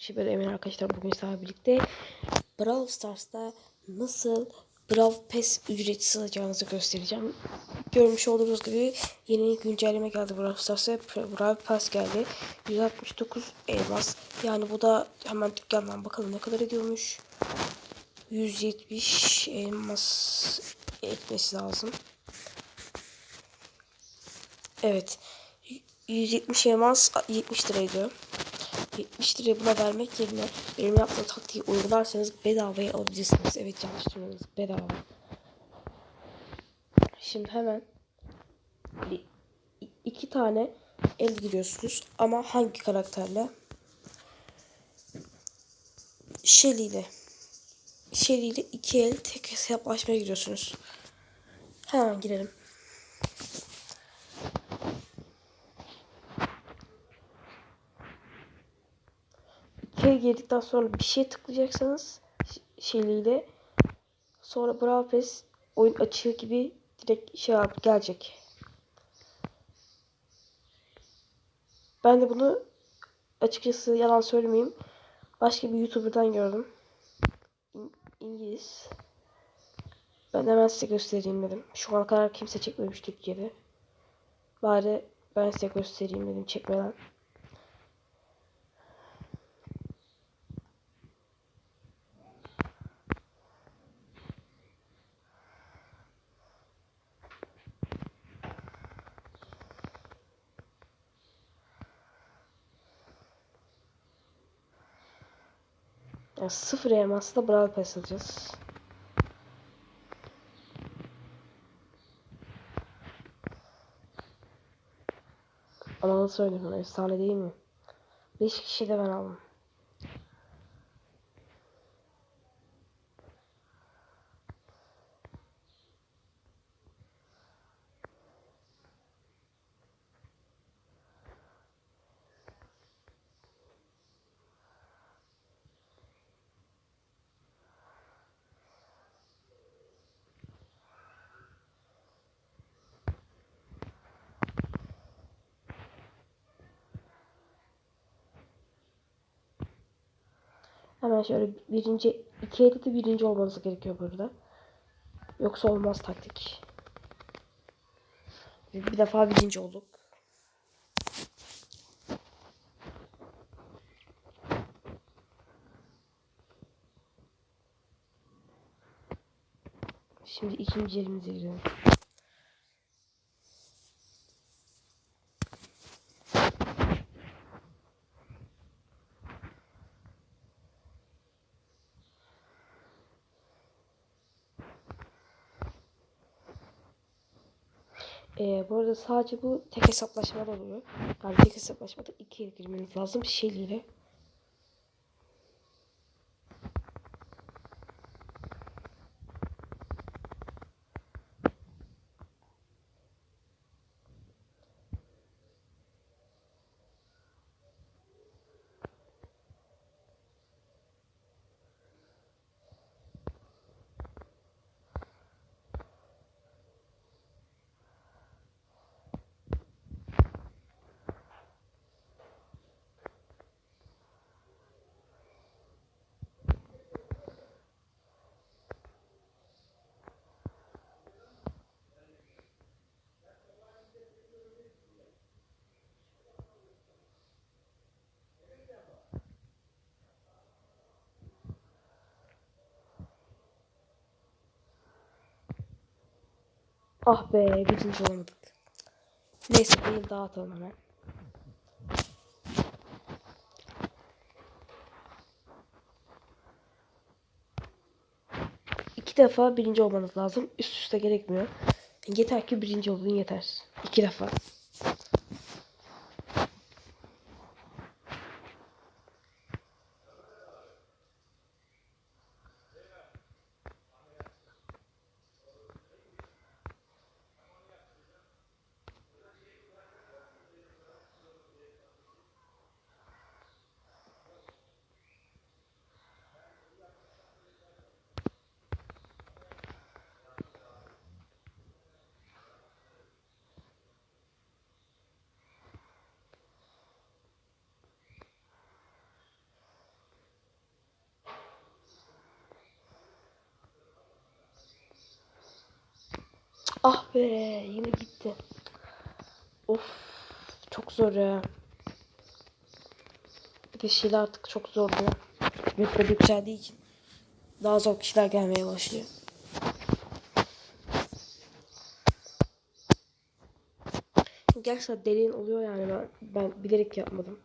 takipçi ben Emir arkadaşlar bugün sizlerle birlikte Brawl Stars'ta nasıl Brawl Pass ücretsiz alacağınızı göstereceğim. Görmüş olduğunuz gibi yeni güncelleme geldi Brawl Stars'a. Brawl Pass geldi. 169 elmas. Yani bu da hemen dükkandan bakalım ne kadar ediyormuş. 170 elmas etmesi lazım. Evet. 170 elmas 70 lira ediyor. 70 liraya buna vermek yerine benim yaptığım taktiği uygularsanız bedavaya alabilirsiniz. Evet yanlış duymadınız. Bedava. Şimdi hemen iki tane el giriyorsunuz. Ama hangi karakterle? Shelly ile. Shelly ile iki el tek hesaplaşmaya giriyorsunuz. Hemen girelim. Girdikten sonra bir şey tıklayacaksınız şeyliyle. Sonra Brawl Pass oyun açığı gibi direkt şey yap gelecek. Ben de bunu açıkçası yalan söylemeyeyim. Başka bir YouTuber'dan gördüm. İn İngiliz. Ben hemen size göstereyim dedim. Şu ana kadar kimse çekmemiş Türkiye'de. Bari ben size göstereyim dedim çekmeden. Sıfır elmasla Brawl Pass alacağız. Ama nasıl söyleyeyim efsane değil mi? 5 kişi de ben aldım. Hemen şöyle birinci, iki de birinci olmanız gerekiyor burada. Yoksa olmaz taktik. Bir defa birinci olduk. Şimdi ikinci yerimize girelim. Ee, bu arada sadece bu tek hesaplaşmada oluyor. Yani tek hesaplaşmada iki girmeniz lazım şeyliyle. Ah be birinci olamadık. Neyse bir daha atalım hemen. İki defa birinci olmanız lazım. Üst üste gerekmiyor. Yeter ki birinci olun yeter. İki defa. Ah be yine gitti. Of çok zor ya. Bir de şeyler artık çok zor ya. Rütbe yükseldiği için daha zor kişiler gelmeye başlıyor. Gerçekten derin oluyor yani ben, ben bilerek yapmadım.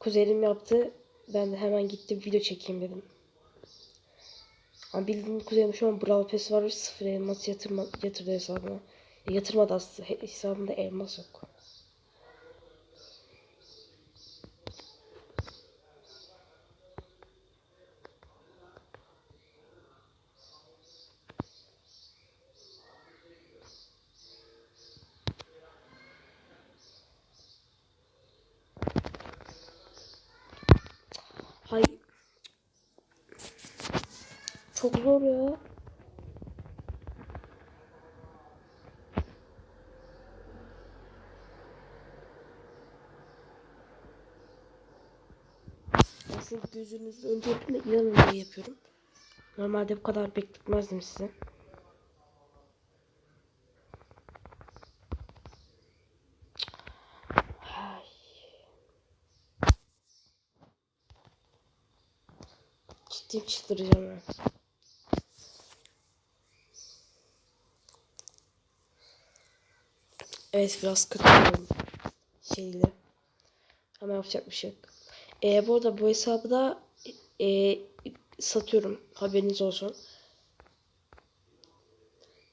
Kuzenim yaptı. Ben de hemen gittim video çekeyim dedim. Ama bildiğim kuzenim şu an Brawl Pass var ve sıfır elmas yatırma, yatırdı hesabına. E, Yatırmadı aslında. He- Hesabında elmas yok. Çok zor ya. Aslında gözünüzün önce yapın da inanın diye yapıyorum. Normalde bu kadar bekletmezdim size. Ay. Ciddiyim çıldıracağım ben. Evet biraz kötü oldum. Şeyle. Ama yapacak bir şey yok. Ee, bu arada bu hesabı da e, satıyorum. Haberiniz olsun.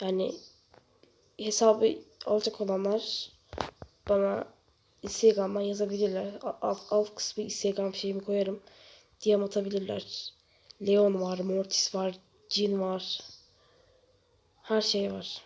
Yani hesabı alacak olanlar bana Instagram'dan yazabilirler. Alt, alt kısmı Instagram şeyimi koyarım. DM atabilirler. Leon var, Mortis var, Jin var. Her şey var.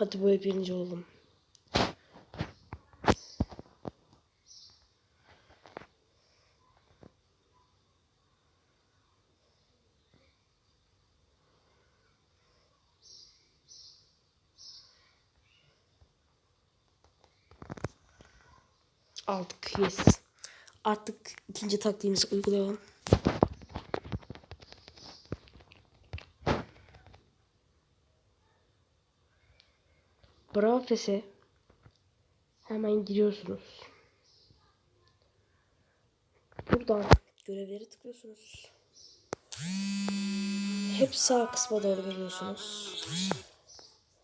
Hadi böyle birinci olalım. Aldık yes. Artık ikinci taktiğimizi uygulayalım. Bravo Fese. Hemen giriyorsunuz. Buradan görevleri tıklıyorsunuz. Hep sağ kısma doğru geliyorsunuz.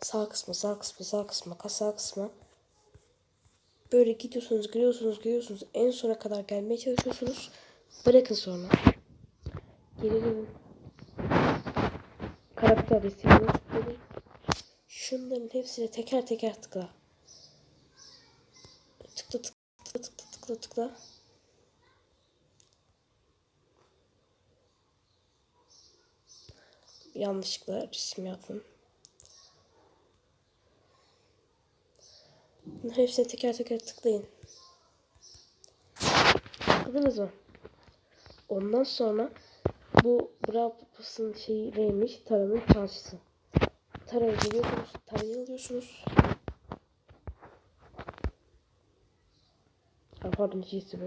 Sağ kısmı, sağ kısmı, sağ kısmı, sağ kısmı. Böyle gidiyorsunuz, giriyorsunuz, giriyorsunuz. En sona kadar gelmeye çalışıyorsunuz. Bırakın sonra. Geri dönün. Karakter tıklayın. Şunların hepsine teker teker tıkla. Tıkla tıkla tıkla tıkla tıkla. Yanlışlıkla resim yaptım. Bunların hepsine teker teker tıklayın. Tıkladınız mı? Ondan sonra bu Brawl şeyi neymiş? Taranın çarşısı. Tarayı geliyorsunuz. Tarayı alıyorsunuz. Ha, pardon G'si bu.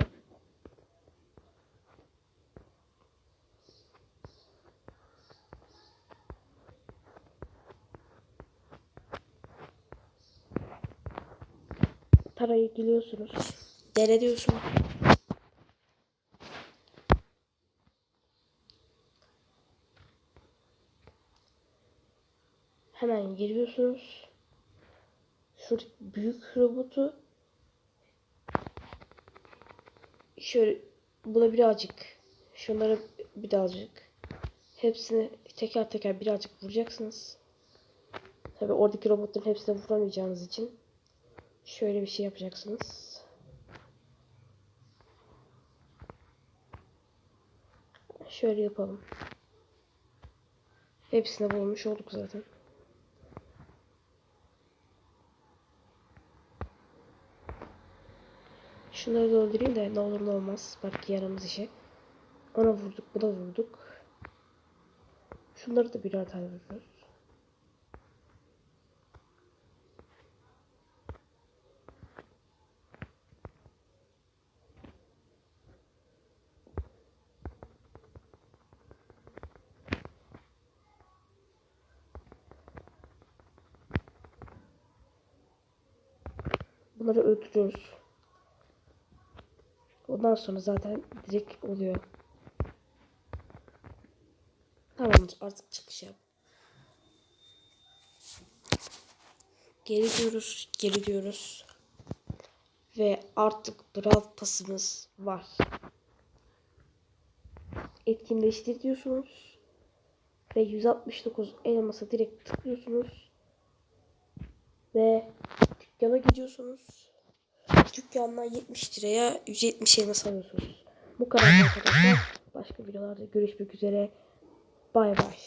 Tarayı geliyorsunuz. Dere diyorsunuz. Hemen giriyorsunuz. Şuradaki büyük robotu şöyle buna birazcık şunlara birazcık hepsini teker teker birazcık vuracaksınız. Tabi oradaki robotların hepsine vuramayacağınız için şöyle bir şey yapacaksınız. Şöyle yapalım. Hepsine vurmuş olduk zaten. Şunları da öldüreyim de ne olur ne olmaz. Belki yaramız işe. Ona vurduk, buna vurduk. Şunları da birer tane vuruyoruz. Bunları öldürüyoruz. Ondan sonra zaten direkt oluyor. Tamamdır artık çıkış yap. Geri diyoruz, geri diyoruz. Ve artık Brawl pasımız var. Etkinleştir diyorsunuz. Ve 169 elması direkt tıklıyorsunuz. Ve dükkana gidiyorsunuz. Dükkandan 70 liraya 170 elmas alıyorsunuz. Bu kadar arkadaşlar. Başka videolarda görüşmek üzere. Bay bay.